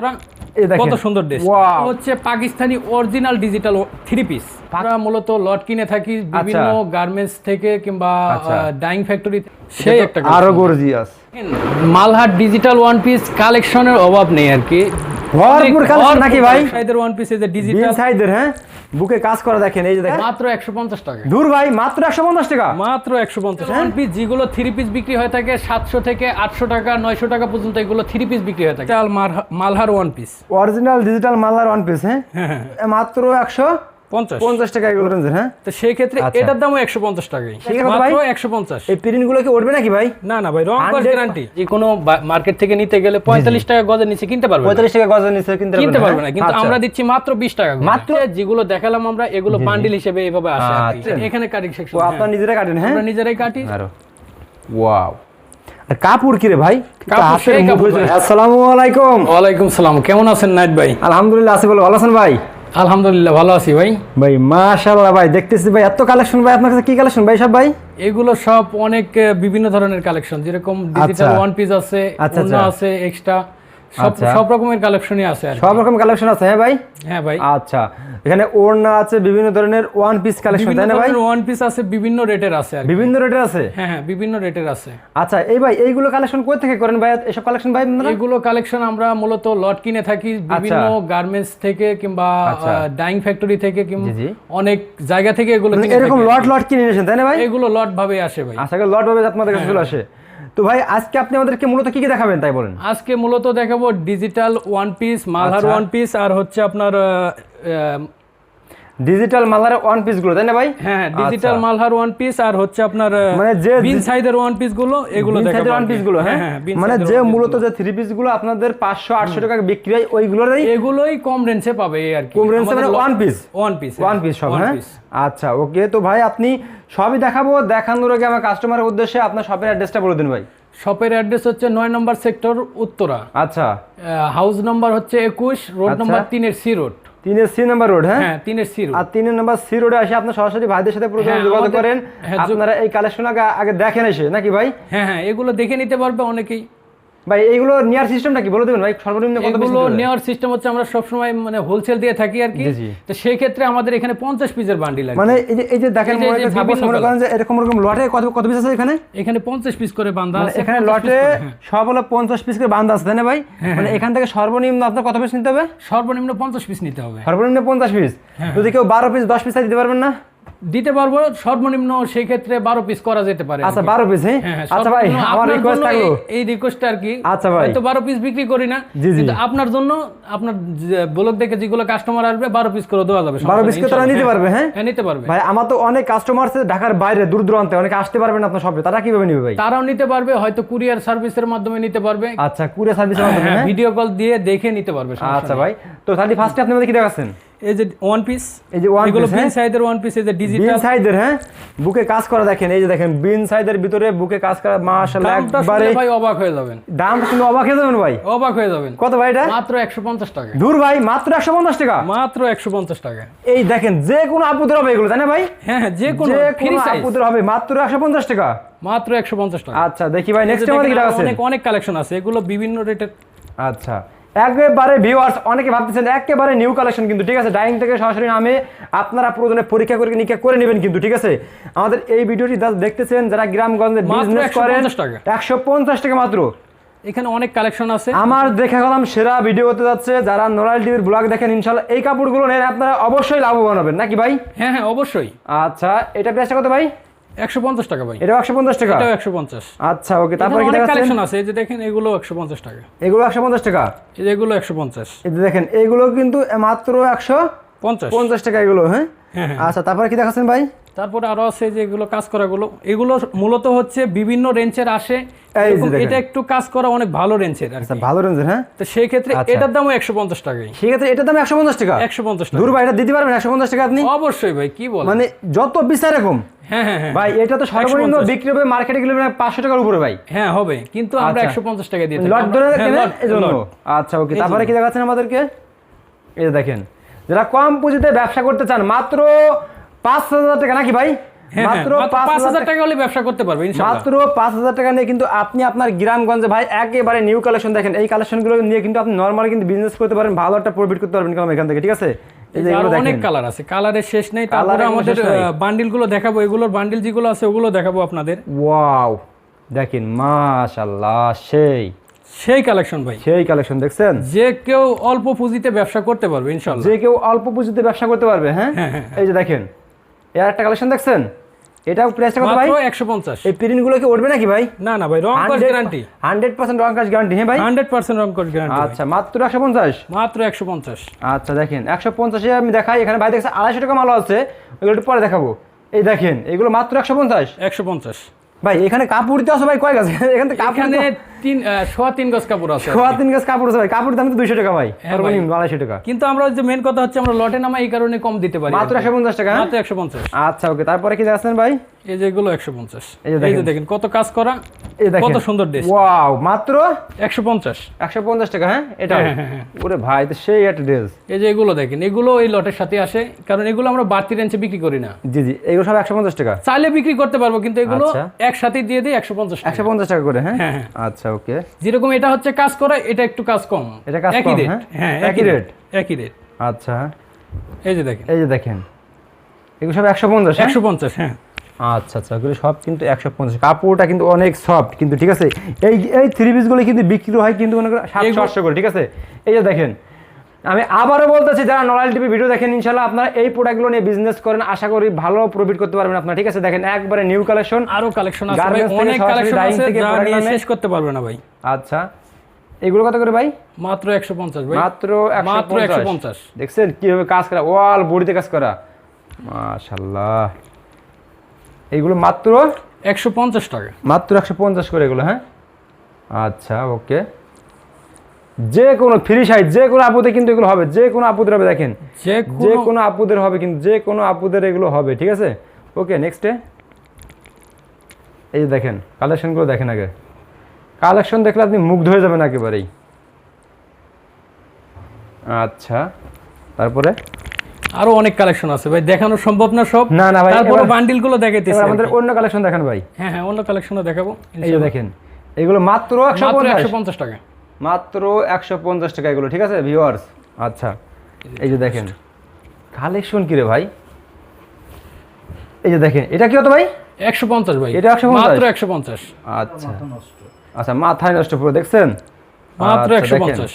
সুতরাং এই দেখেন। কত সুন্দর ড্রেস হচ্ছে Pakistani original digital three piece আমরা মূলত লট কিনে থাকি বিভিন্ন গার্মেন্টস থেকে কিংবা আচ্ছা। ডাইং ফ্যাক্টরি সেই একটা আরও gorgeous Malhar digital one piece কালেকশনের অভাব নেই আর কি। ভরপুর collection নাকি ভাই? সাইদের ওয়ান পিস এই যে ডিজিটাল সাইদের হ্যাঁ? বুকে কাজ করা দেখেন এই যে দেখেন। মাত্র একশো পঞ্চাশ টাকা। দূর ভাই মাত্র একশো পঞ্চাশ টাকা। মাত্র একশো পঞ্চাশ। ওয়ান পিস যেগুলো থ্রি পিস বিক্রি হয়ে থাকে সাতশো থেকে আটশো টাকা নয়শো টাকা পর্যন্ত এগুলো থ্রি পিস বিক্রি হয়ে থাকে। Malhar one piece original digital Malhar one piece হ্যাঁ মাত্র একশো পঞ্চাশ পঞ্চাশ টাকা এগুলো রেঞ্জের হ্যাঁ তো সেই ক্ষেত্রে আচ্ছা। এটার দামও একশো পঞ্চাশ টাকাই ঠিক আছে ভাই। মাত্র একশো পঞ্চাশ এই প্রিন্ট কি উঠবে নাকি ভাই না না ভাই রং গ্যারান্টি যে কোনো মার্কেট থেকে নিতে গেলে পঁয়তাল্লিশ টাকা গজের নিচে কিনতে পারবে না। পঁয়তাল্লিশ টাকা গজের নিচে কিনতে কিনতে পারবে না হ্যাঁ? কিন্তু আচ্ছা। আমরা দিচ্ছি মাত্র বিশ টাকা মাত্র? যেগুলো দেখালাম আমরা এগুলো বান্ডিল হিসেবে এভাবে আসে। আচ্ছা। এখানে কাটিং সেকশন ও আপনার নিজেরা কাটেন হ্যাঁ নিজেরাই কাটি ওয়াও কাপড় কি রে ভাই। আসসালামু আলাইকুম। ওয়ালাইকুম সালাম। কেমন আছেন নাইট ভাই? আলহামদুলিল্লাহ আছি বলো ভালো আছেন ভাই? আলহামদুলিল্লাহ ভালো আছি ভাই। ভাই মাশাআল্লাহ ভাই দেখতেছি ভাই এত কালেকশন ভাই আপনার কাছে কি কালেকশন ভাই সব ভাই? এগুলো সব অনেক বিভিন্ন ধরনের কালেকশন যেরকম ডিজিটাল। ওয়ান পিস আছে আচ্ছা, আচ্ছা। আছে এক্সট্রা সব আচ্ছা। রকমের কালেকশনই আছে সব রকম কালেকশন আছে হ্যাঁ ভাই? হ্যাঁ ভাই। আচ্ছা এখানে ওড়না আছে বিভিন্ন ধরনের ওয়ান পিস কালেকশন তাই না ভাই? ওয়ান পিস আছে বিভিন্ন রেটের আছে বিভিন্ন রেটের আছে? হ্যাঁ হ্যাঁ বিভিন্ন রেটের আছে। আচ্ছা এই ভাই এইগুলো কালেকশন কই থেকে করেন ভাই? এসব কালেকশন ভাই এগুলো কালেকশন আমরা মূলত লট কিনে থাকি বিভিন্ন গার্মেন্টস থেকে কিংবা আচ্ছা। ডাইং ফ্যাক্টরি থেকে কিংবা। অনেক জায়গা থেকে এগুলো মানে এরকম লট লট কিনে নিয়েছেন তাই না ভাই? এগুলো লট ভাবে আসে ভাই। আচ্ছা লট ভাবে আপনাদের কাছে চলে আসে। তো ভাই আজকে আপনি আমাদেরকে মূলত কি কি দেখাবেন তাই বলেন আজকে মূলত দেখাবো ডিজিটাল ওয়ান পিস মালহার আচ্ছা। ওয়ান পিস আর হচ্ছে আপনার ডিজিটাল মালার ওয়ান পিসগুলো তাই না ভাই? হ্যাঁ ডিজিটাল আচ্ছা। মালহার ওয়ান পিস আর হচ্ছে আপনার মানে যে বিন সাইজের ওয়ান পিসগুলো এগুলো দেখাবো ওয়ান পিসগুলো হ্যাঁ? মানে যে মূলত যে থ্রি পিসগুলো আপনাদের পাঁচশো আটশো টাকা বিক্রি হয় ওইগুলোরই এগুলোই কম রেঞ্জে পাবে এই আর কি। কম এ মানে one piece? One piece one piece সব হ্যাঁ? আচ্ছা ওকে তো ভাই আপনি সবই দেখাবো দেখানোর আগে আমার কাস্টমারের উদ্দেশ্যে আপনার শপের অ্যাড্রেসটা বলে দিন ভাই। শপের অ্যাড্রেস হচ্ছে নয় নম্বর সেক্টর উত্তরা। আচ্ছা। হাউস নাম্বার হচ্ছে একুশ রোড আচ্ছা। নাম্বার তিনের সি রোড তিনের সি নাম্বার রোড হ্যাঁ? হ্যাঁ তিনের সি রোড। আর তিনের নাম্বার সি রোডে আসে আপনার সরাসরি ভাইদের সাথে প্রথমে হ্যাঁ, যোগাযোগ করেন। হ্যাঁ, আপনারা এই কালেকশন আগে দেখেন এসে নাকি ভাই? হ্যাঁ হ্যাঁ এগুলো দেখে নিতে পারবে অনেকেই। ভাই এইগুলো নেওয়ার সিস্টেমটা কি? বলে দেবেন ভাই সর্বনিম্ন কত পিস এগুলো নেওয়ার সিস্টেম হচ্ছে আমরা সবসময় মানে হোলসেল দিয়ে থাকি আর কি। তো সেই ক্ষেত্রে আমাদের এখানে পঞ্চাশ পিসের বান্ডিল লাগে মানে এই যে এই যে দেখেন মনে করেন যে এরকম এরকম লটে কত কত পিস আছে এখানে? এখানে পঞ্চাশ পিস করে বান্ধা মানে আছে। এখানে লটে হ্যাঁ। সব হলো পঞ্চাশ পিস করে বান্ধা আছে তাই না ভাই? মানে এখান থেকে সর্বনিম্ন আপনার কত পিস নিতে হবে? সর্বনিম্ন পঞ্চাশ পিস নিতে হবে। সর্বনিম্ন পঞ্চাশ পিস হ্যাঁ, যদি কেউ বারো পিস দশ পিস দিতে পারবেন না? দিতে পারব সর্বনিম্ন সেই ক্ষেত্রে বারো পিস করা যেতে পারে আচ্ছা কি। বারো পিস হ্যাঁ হ্যাঁ, হ্যাঁ, আচ্ছা ভাই আমার রিকোয়েস্ট থাকল। এই- রিকোয়েস্ট আর কি। আচ্ছা ভাই। হয়তো বারো পিস বিক্রি করি না। কিন্তু আপনার জন্য আপনার ব্লক দেখে যেগুলো কাস্টমার আসবে বারো পিস করে দেওয়া যাবে বারো পিস করে তারা নিতে পারবে হ্যাঁ? হ্যাঁ নিতে পারবে। ভাই আমার তো অনেক কাস্টমার আছে ঢাকার বাইরে দূর দূরান্তে অনেকে আসতে পারবে না আপনার শপে তারা কীভাবে নিবে ভাই? তারাও নিতে পারবে হয়তো কুরিয়ার সার্ভিসের মাধ্যমে নিতে পারবে। আচ্ছা কুরিয়ার সার্ভিসের মাধ্যমে হ্যাঁ হ্যাঁ? ভিডিও কল দিয়ে দেখে নিতে পারবে আচ্ছা ভাই তো তাহলে ফার্স্টে আপনি আমাদের কি দেখাচ্ছেন? এই যে ওয়ান পিস এই যে one এগুলো বিন হ্যাঁ? সাইজের ওয়ান পিস এই যে বিন সাইজের হ্যাঁ? বুকে কাজ করা দেখেন এই যে দেখেন বিন সাইজের ভিতরে বুকে কাজ করা মাশাআল্লাহ একবারে ভাই অবাক হয়ে যাবেন। দাম শুনে অবাক হয়ে যাবেন ভাই? অবাক হয়ে যাবেন। কত ভাই এটা? মাত্র একশো পঞ্চাশ টাকা। দূর ভাই মাত্র একশো পঞ্চাশ টাকা? মাত্র টাকা। এই দেখেন যে কোনো আপুদের হবে এগুলো তাই না ভাই? হ্যাঁ হ্যাঁ যে কোনো ফ্রি সাইজ আপুদের হবে মাত্র একশো পঞ্চাশ টাকা। মাত্র একশো পঞ্চাশ টাকা। আচ্ছা দেখি ভাই নেক্সট আমাদের কি দেখেন, অনেক অনেক কালেকশন আছে এগুলো বিভিন্ন রেটের আচ্ছা। একেবারে ভিউয়ার্স অনেকে ভাবতেছেন একেবারে নিউ কালেকশন কিন্তু ঠিক আছে? ডাইং থেকে সরাসরি নামে আপনারা প্রয়োজনে পরীক্ষা করে নিরীক্ষা করে নেবেন কিন্তু ঠিক আছে? আমাদের এই ভিডিওটি দেখতেছেন যারা গ্রামগঞ্জে বিজনেস করেন 150 টাকা। একশো পঞ্চাশ টাকা মাত্র। এখানে অনেক কালেকশন আছে। আমার দেখা গেলাম সেরা ভিডিও হতে যাচ্ছে যারা নোরাল টিভির ব্লগ দেখেন ইনশাল্লাহ এই কাপড়গুলো নেন আপনারা অবশ্যই লাভবান হবেন নাকি ভাই? হ্যাঁ হ্যাঁ অবশ্যই। আচ্ছা এটা প্রাইসটা কত ভাই? একশো পঞ্চাশ টাকা ভাই। এটাও একশো পঞ্চাশ টাকা? এটাও একশো পঞ্চাশ। আচ্ছা ওকে তারপরে কি দেখাচ্ছেন? কালেকশন আছে এই যে দেখেন এগুলো একশো পঞ্চাশ টাকা। এগুলো একশো পঞ্চাশ টাকা? এই যে এগুলো একশো পঞ্চাশ। এই যে দেখেন এগুলো কিন্তু মাত্র একশো পঞ্চাশ পঞ্চাশ টাকা এগুলো হ্যাঁ? হ্যাঁ, হ্যাঁ। আচ্ছা তারপরে কি দেখাচ্ছেন ভাই? তারপরে আরও আছে যে এগুলো কাজ করাগুলো এগুলো। মূলত হচ্ছে বিভিন্ন রেঞ্জের আসে। এটা একটু কাজ করা অনেক ভালো রেঞ্জের আচ্ছা ভালো রেঞ্জের হ্যাঁ? তো সেই ক্ষেত্রে আচ্ছা। এটার দামও একশো পঞ্চাশ টাকাই। সেক্ষেত্রে এটার দাম একশো পঞ্চাশ টাকা? একশো পঞ্চাশ টাকা। দূর ভাই এটা দিতে পারবেন একশো পঞ্চাশ টাকা আপনি? অবশ্যই ভাই কি বল মানে যত বিচার এরকম ভাই এটা তো সর্বনিম্ন বিক্রি হবে মার্কেটে গেলে পাঁচশো টাকার উপরে ভাই। হ্যাঁ হবে। কিন্তু আমরা। একশো পঞ্চাশ টাকা দিয়ে লট ধরে হ্যাঁ, কেনেন লট, এই জন্য লট। আচ্ছা ওকে। তারপরে কি দেখাচ্ছেন আমাদেরকে? এই দেখেন। যারা কম পুঁজিতে ব্যবসা করতে চান মাত্র পাঁচ হাজার টাকা নাকি ভাই? হ্যাঁ, মাত্র মাত্র পাঁচ হাজার টাকা হলে ব্যবসা করতে পারবে মাত্র পাঁচ হাজার টাকা নিয়ে কিন্তু আপনি আপনার গ্রামগঞ্জে ভাই একেবারে নিউ কালেকশন দেখেন। এই কালেকশনগুলো নিয়ে কিন্তু আপনি নর্মালি কিন্তু বিজনেস করতে পারেন ভালো একটা প্রফিট করতে পারবেন কারণ এখান থেকে ঠিক আছে? অনেক কালার আছে। কালারের শেষ নেই তারপরে আমাদের বান্ডিলগুলো বান্ডিলগুলো দেখাবো। এগুলোর বান্ডিল যেগুলো আছে ওগুলো দেখাবো আপনাদের। ওয়াও দেখেন মাশাল্লাহ সেই। সেই কালেকশন ভাই। সেই কালেকশন দেখছেন? যে কেউ অল্প পুঁজিতে ব্যবসা করতে পারবে ইনশাল্লাহ যে কেউ অল্প পুঁজিতে ব্যবসা করতে পারবে হ্যাঁ? হ্যাঁ, হ্যাঁ, এই যে দেখেন এর একটা কালেকশন দেখছেন? এটাও প্রাইসটা কত ভাই? মাত্র একশো পঞ্চাশ। এই প্রিন্টগুলো কি উঠবে নাকি ভাই? না না ভাই রং কাজ গ্যারান্টি হান্ড্রেড পার্সেন্ট রং কাজ গ্যারান্টি হ্যাঁ ভাই? হান্ড্রেড পার্সেন্ট রং কাজ গ্যারান্টি আচ্ছা মাত্র একশো পঞ্চাশ? মাত্র একশো পঞ্চাশ। আচ্ছা দেখেন একশো পঞ্চাশে আমি দেখাই এখানে ভাই দেখছে আড়াইশো টাকা মাল আছে এগুলো একটু পরে দেখাবো। এই দেখেন এগুলো মাত্র একশো পঞ্চাশ? একশো পঞ্চাশ। ভাই এখানে কাপড় দিতে আছে ভাই কয় গাছ? এখানে তো কাপড় তিন সোয়া তিন গজ কাপড় আছে খোয়া তিন গাছ কাপড় আছে ভাই। কাপড় দাম তো দুইশো টাকা ভাই। হ্যাঁ সর্বনিম্ন আড়াইশো টাকা। কিন্তু আমরা যে মেন কথা হচ্ছে আমরা লটে নামা এই কারণে কম দিতে পারি মাত্র একশো পঞ্চাশ টাকা হ্যাঁ? মাত্র একশো পঞ্চাশ। আচ্ছা ওকে। তারপরে কি যাচ্ছেন ভাই? এই যে এগুলো একশো পঞ্চাশ। এই যে দেখেন। দেখেন কত কাজ করা কত সুন্দর ড্রেস ওয়াও মাত্র একশো পঞ্চাশ। একশো পঞ্চাশ টাকা হ্যাঁ? এটা। ওরে ভাই তো সেই একটা ড্রেস এই যে এগুলো দেখেন এগুলো এই লটের সাথে আসে কারণ এগুলো আমরা বাড়তি রেঞ্জে বিক্রি করি না। জি জি এগুলো সব একশো পঞ্চাশ টাকা। চাইলে বিক্রি করতে পারব কিন্তু এগুলো আচ্ছা। একসাথে দিয়ে দিই একশো পঞ্চাশ একশো পঞ্চাশ টাকা করে হ্যাঁ, হ্যাঁ। আচ্ছা ওকে? যেরকম এটা হচ্ছে কাজ করা এটা একটু কাজ কম। এটা কাজ কম, হ্যাঁ? হ্যাঁ একই রেট একই রেট আচ্ছা। এই যে দেখেন। এই যে দেখেন। এগুলো সব একশো পঞ্চাশ হ্যাঁ? একশো পঞ্চাশ হ্যাঁ। আচ্ছা আচ্ছা এগুলো সব কিন্তু একশো পঞ্চাশ। কাপড়টা কিন্তু অনেক সফট কিন্তু ঠিক আছে? এই এই থ্রি পিসগুলো কিন্তু বিক্রি হয় কিন্তু মনে সাতশো আটশো করে ঠিক আছে? এই যে দেখেন আমি আবারও বলতেছি যারা নরাল টিভি ভিডিও দেখেন ইনশাল্লাহ আপনারা এই প্রোডাক্টগুলো নিয়ে বিজনেস করেন আশা করি ভালো প্রফিট করতে পারবেন আপনারা। ঠিক আছে দেখেন একবারে নিউ কালেকশন আরও কালেকশন আছে ভাই Garments থেকে অনেক কালেকশন আছে যা নিয়ে শেষ করতে পারবে না ভাই। আচ্ছা এগুলো কত করে ভাই? মাত্র একশো পঞ্চাশ ভাই। মাত্র মাত্র একশো 150 পঞ্চাশ। দেখছেন কীভাবে কাজ করা ওয়াল বডিতে কাজ করা। মাশাল্লাহ এইগুলো মাত্র একশো পঞ্চাশ টাকা। মাত্র একশো পঞ্চাশ করে এগুলো হ্যাঁ? আচ্ছা ওকে। যে কোনো ফ্রি সাইজ যে কোনো আপুতে কিন্তু এগুলো হবে যে কোনো আপুদের হবে দেখেন। যে কোনো আপুদের হবে কিন্তু যে কোনো আপুদের এগুলো হবে ঠিক আছে? ওকে নেক্সটে এই যে দেখেন কালেকশনগুলো দেখেন আগে। কালেকশন দেখলে আপনি মুগ্ধ হয়ে যাবেন একেবারেই। আচ্ছা তারপরে? আরও অনেক কালেকশন আছে ভাই দেখানো সম্ভব না সব? না, না ভাই, তারপরে বান্ডিলগুলো দেখাইতেছি আমাদের অন্য কালেকশন দেখান ভাই। হ্যাঁ হ্যাঁ অন্য কালেকশনও দেখাবো এই যে দেখেন এগুলো মাত্র একশো মাত্র পঞ্চাশ। একশো পঞ্চাশ টাকা। মাত্র একশো পঞ্চাশ টাকা এগুলো ঠিক আছে ভিউয়ার্স আচ্ছা এই যে দেখেন। কালেকশন কি রে ভাই? এই যে দেখেন এটা কি হতো ভাই? একশো পঞ্চাশ ভাই। এটা একশো মাত্র একশো পঞ্চাশ। আচ্ছা। আচ্ছা মাথায় নষ্ট পুরো দেখছেন? মাত্র আচ্ছা, একশো। পঞ্চাশ।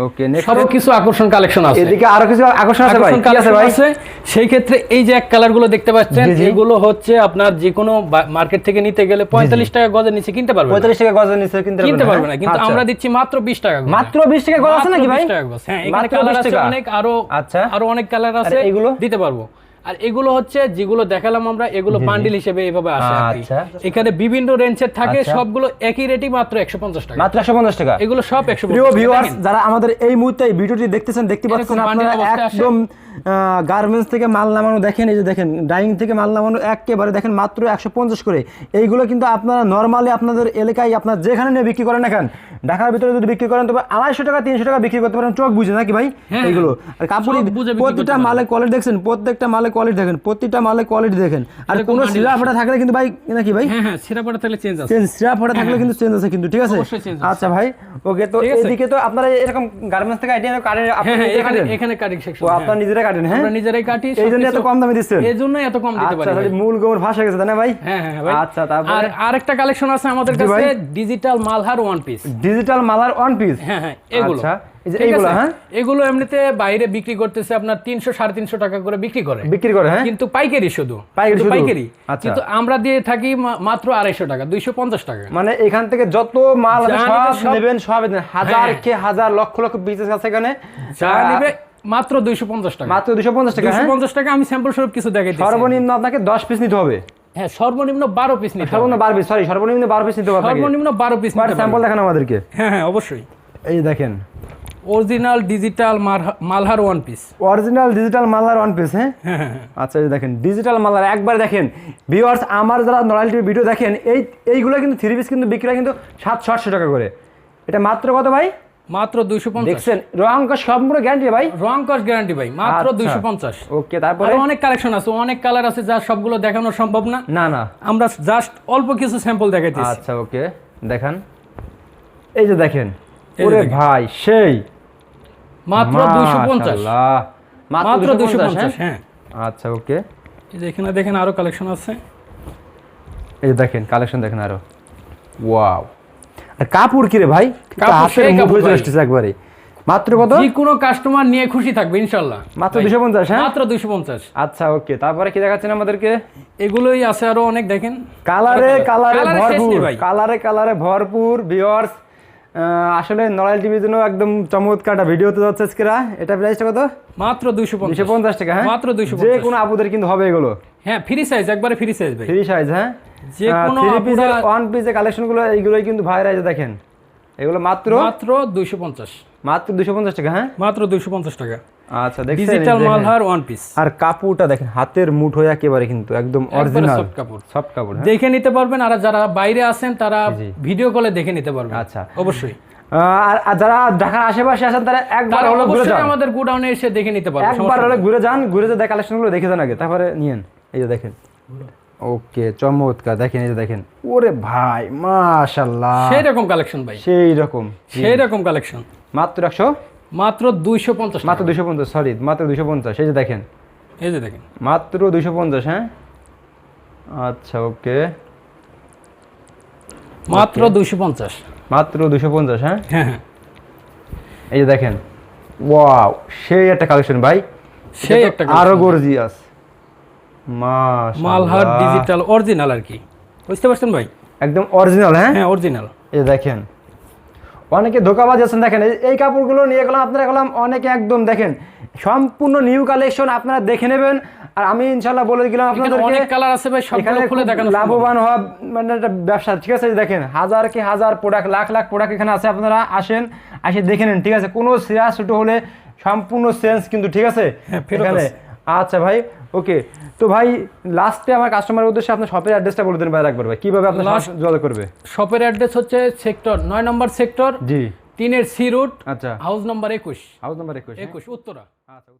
ওকে সব কিছু আকর্ষণ কালেকশন আছে এদিকে আরও কিছু আকর্ষণ আছে ভাই আকর্ষণ আছে collection ভাই আছে সেই ক্ষেত্রে এই যে এক কালারগুলো দেখতে পাচ্ছেন জি, জি। এগুলো হচ্ছে আপনার যে কোনো মার্কেট থেকে নিতে গেলে পঁয়তাল্লিশ টাকা গজের নিচে কিনতে পারবেন না। পঁয়তাল্লিশ টাকা গজের নিচে কিনতে কিনতে পারবেন, পারবে না হ্যাঁ? কিন্তু আচ্ছা। আমরা দিচ্ছি মাত্র বিশ টাকা মাত্র বিশ টাকা গজ আছে নাকি ভাই 20 টাকা গজ। হ্যাঁ এখানে কালার আছে অনেক আরও আচ্ছা। আরও অনেক কালার আছে এগুলো? দিতে পারব আর এগুলো হচ্ছে যেগুলো দেখালাম আমরা এগুলো বান্ডিল হিসেবে এভাবে আসে। আচ্ছা। এখানে বিভিন্ন রেঞ্জের থাকে আচ্ছা। সবগুলো একই রেটই মাত্র একশো পঞ্চাশ টাকা। মাত্র একশো পঞ্চাশ টাকা। এগুলো সব একশো প্রিয় ভিউয়ার্স যারা আমাদের এই মুহূর্তে এই ভিডিওটি দেখতেছেন দেখতে পাচ্ছেন আপনারা একদম গার্মেন্টস থেকে মাল নামানো দেখেন এই যে দেখেন ডাইং থেকে মাল নামানো একেবারে দেখেন মাত্র একশো পঞ্চাশ করে। এইগুলো কিন্তু আপনারা নর্মালি আপনাদের এলাকায় আপনার যেখানে নিয়ে বিক্রি করেন এখন ঢাকার ভিতরে যদি বিক্রি করেন তবে আড়াইশো টাকা তিনশো টাকা বিক্রি করতে পারেন। চোখ বুঝে নাকি ভাই? হ্যাঁ, এইগুলো। আর কাপড় প্রতিটা মালে কোয়ালিটি দেখছেন প্রত্যেকটা মালে কোয়ালিটি দেখেন প্রতিটা মালে কোয়ালিটি দেখেন। আর কোনো সিরা ফাটা থাকলে কিন্তু ভাই নাকি ভাই? হ্যাঁ হ্যাঁ সিরাপাটা তাহলে চেঞ্জ আছে। সিরা ফাটা থাকলে কিন্তু চেঞ্জ আছে কিন্তু ঠিক আছে। আচ্ছা ভাই ওকে তো এদিকে তো আপনারা এরকম গার্মেন্টস থেকে আইডিয়া কাটেন হ্যাঁ আপনি হ্যাঁ এখানে এখানে কাটিং সেকশন ও আপনারা নিজেরা কাটেন হ্যাঁ? আমরা নিজেরাই কাটি এই জন্য এত কম দামে দিচ্ছেন। এই জন্যই এত কম দিতে আচ্ছা পারি ভাই। মূল গোমর ভাষা গেছে তাই না ভাই? হ্যাঁ হ্যাঁ ভাই। আচ্ছা, তারপরে? আর আরেকটা কালেকশন আছে আমাদের। কাছে digital Malhar one piece digital Malhar one piece হ্যাঁ হ্যাঁ এগুলো। আচ্ছা, এইগুলো, হ্যাঁ? এগুলো এমনিতে বাইরে বিক্রি করতেছে আপনার তিনশো সাড়ে তিনশো টাকা করে বিক্রি করে। বিক্রি করে হ্যাঁ? কিন্তু পাইকারি শুধু। পাইকারি? পাইকারি। আচ্ছা। কিন্তু আমরা দিয়ে থাকি মাত্র আড়াইশো টাকা দুইশো পঞ্চাশ টাকা। মানে এখান থেকে যত মাল সব নেবেন সব হাজার হ্যাঁ। কে হাজার লক্ষ লক্ষ পিসেস আছে এখানে। যা নেবে মাত্র দুইশো পঞ্চাশ টাকা। মাত্র দুশো পঞ্চাশ টাকা দুইশো পঞ্চাশ টাকা আমি স্যাম্পল স্বরূপ কিছু দেখাইছি সর্বনিম্ন আপনাকে দশ পিস নিতে হবে। হ্যাঁ সর্বনিম্ন বারো পিস নিতে। সর্বনিম্ন বারো পিস সরি সর্বনিম্ন বারো পিস নিতে সর্বনিম্ন বারো পিস স্যাম্পল। দেখান আমাদেরকে। হ্যাঁ হ্যাঁ অবশ্যই। এই দেখেন। Original digital Malhar one piece original digital Malhar one piece হ্যাঁ? হ্যাঁ হ্যাঁ হ্যাঁ। আচ্ছা এই দেখেন ডিজিটাল মালার একবার দেখেন। ভিউয়ার্স আমার যারা নরালিটি ভিডিও দেখেন এই এইগুলো কিন্তু থ্রি পিস কিন্তু বিক্রি হয় কিন্তু সাতশো আটশো টাকা করে। এটা মাত্র কত ভাই? মাত্র দেখছেন রং কস সম্পূর্ণ গ্যারান্টি ভাই। রং কস গ্যারান্টি ভাই মাত্র আচ্ছা। দুইশো পঞ্চাশ। ওকে তারপরে? অনেক কালেকশন আছে অনেক কালার আছে যা সবগুলো দেখানো সম্ভব না। না না। আমরা জাস্ট অল্প কিছু স্যাম্পল দেখাইতেছি। আচ্ছা ওকে দেখান। এই যে দেখেন ওরে ভাই সেই। মাত্র দুইশো পঞ্চাশ। মাশাআল্লাহ। মাত্র দুইশো 250, পঞ্চাশ হ্যাঁ? হ্যাঁ। আচ্ছা ওকে এই যে এখানে দেখেন আরও কালেকশন আছে। এই দেখেন কালেকশন দেখেন আরও। ওয়াও আর কাপড় কি রে ভাই? হাতের মুঠোয় চলে আসতেছে একবারে। মাত্র কত? যে কোনো কাস্টমার নিয়ে খুশি থাকবে ইনশাল্লাহ মাত্র ভাই, দুশো পঞ্চাশ হ্যাঁ? মাত্র দুইশো পঞ্চাশ। আচ্ছা ওকে। তারপরে কি দেখাচ্ছেন আমাদেরকে? এগুলোই আছে আরও অনেক দেখেন। কালারে কালারে ভরপুর। কালারে কালারে ভরপুর ভিউয়ার্স আসলে নড়াইল টিভির জন্য একদম চমৎকার একটা ভিডিও তো যাচ্ছে আজকেরা। এটা প্রাইসটা কত? মাত্র দুশো পঞ্চাশ। টাকা হ্যাঁ? মাত্র 250 যে কোনো আপুদের কিন্তু হবে এগুলো। হ্যাঁ ফ্রি সাইজ একবারে ফ্রি সাইজ ভাই। ফ্রি সাইজ হ্যাঁ? যে কোনো থ্রি পিসের আপুরা- ওয়ান পিসের কালেকশনগুলো এইগুলোই কিন্তু দেখেন এগুলো মাত্র? মাত্র দুইশো পঞ্চাশ। মাত্র দুশো পঞ্চাশ টাকা হ্যাঁ? মাত্র দুইশো পঞ্চাশ টাকা। আচ্ছা দেখছেন ডিজিটাল। মালহার ওয়ান পিস আর কাপড়টা দেখেন হাতের মুঠো একেবারে কিন্তু একদম অরিজিনাল সফট কাপড়। সফট কাপড় হ্যাঁ? দেখে নিতে পারবেন আর যারা বাইরে আছেন তারা ভিডিও কলে দেখে নিতে পারবেন। আচ্ছা। অবশ্যই। আর আর যারা ঢাকার আশেপাশে আছেন তারা একবার হলো ঘুরে যান। আমাদের গোডাউনে এসে দেখে নিতে পারবেন একবার হলে ঘুরে যান ঘুরে যে কালেকশনগুলো দেখে যান আগে তারপরে নিয়েন। এই যে দেখেন। ওকে চমৎকার। দেখেন এই যে দেখেন। ওরে ভাই মাশাল্লাহ সেই রকম কালেকশন ভাই। সেই রকম সেই রকম কালেকশন মাত্র একশো? মাত্র দুইশো পঞ্চাশ মাত্র দুশো পঞ্চাশ সরি মাত্র দুশো পঞ্চাশ। এই যে দেখেন। এই যে দেখেন। মাত্র দুশো পঞ্চাশ হ্যাঁ? আচ্ছা ওকে। মাত্র দুইশো পঞ্চাশ। মাত্র দুশো পঞ্চাশ হ্যাঁ? হ্যাঁ হ্যাঁ। এই যে দেখেন। ওয়াও সেই একটা কালেকশন ভাই। সেই একটা আরও। গর্জিয়াস মালহার ডিজিটাল অরিজিনাল আর কি। বুঝতে পারছেন ভাই? একদম অরিজিনাল হ্যাঁ? হ্যাঁ অরিজিনাল এই দেখেন অনেকে ধোকাবাজ আছেন দেখেন এই- কাপড়গুলো নিয়ে গেলাম আপনারা গেলাম অনেকে একদম দেখেন সম্পূর্ণ নিউ কালেকশন আপনারা দেখে নেবেন আর আমি ইনশাল্লাহ বলে দিলাম আপনাদেরকে অনেক কালার আছে ভাই সবগুলো খুলে দেখানো লাভবান হওয়া মানে একটা ব্যবসা ঠিক আছে দেখেন হাজার কি হাজার প্রোডাক্ট লাখ লাখ প্রোডাক্ট এখানে আছে আপনারা আসেন আসে দেখে নেন ঠিক আছে কোনো সিরা ছোটো হলে সম্পূর্ণ সেন্স কিন্তু ঠিক আছে হ্যাঁ, এখানে আছে। আচ্ছা ভাই ওকে তো ভাই লাস্টে আমার কাস্টমার উদ্দেশ্যে আপনার শপের অ্যাড্রেসটা বলে দেন ভাই রাখবেন ভাই। কীভাবে আপনার জল করবে? শপের অ্যাড্রেস হচ্ছে সেক্টর নয় নম্বর সেক্টর জি। তিনের সি রুট আচ্ছা। হাউস নম্বর একুশ। হাউস নাম্বার একুশ হ্যাঁ? একুশ উত্তরা। আচ্ছা